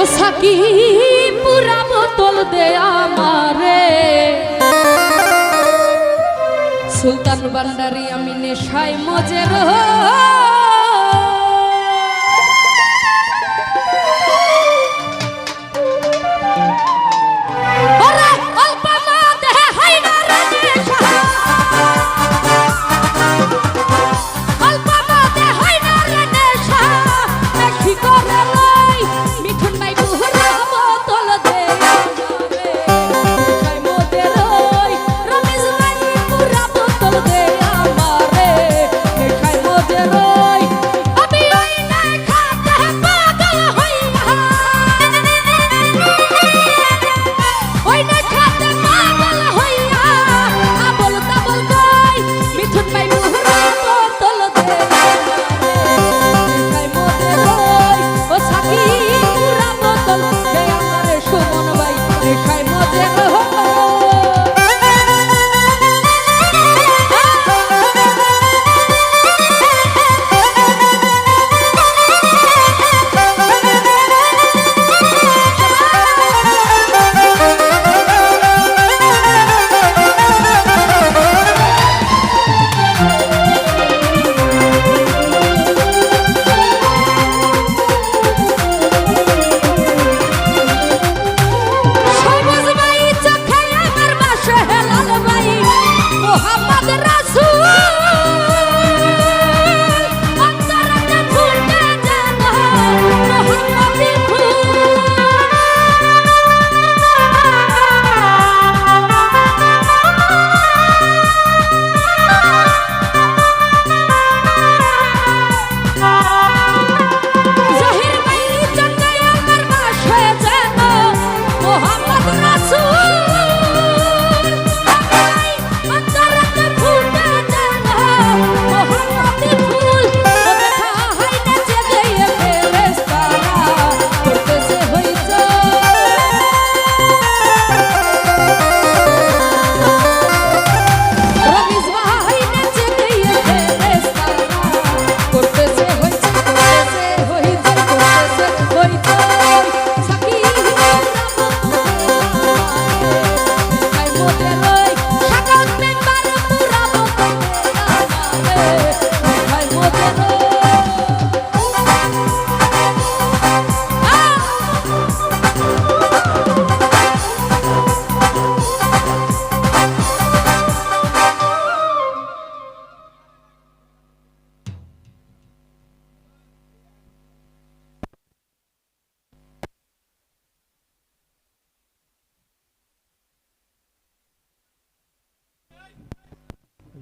ও Psaki পুরা বোতল দে আমারে। সুলতান বান্ডারি আমি নেশায় মজে রো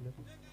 Alhamdulillah.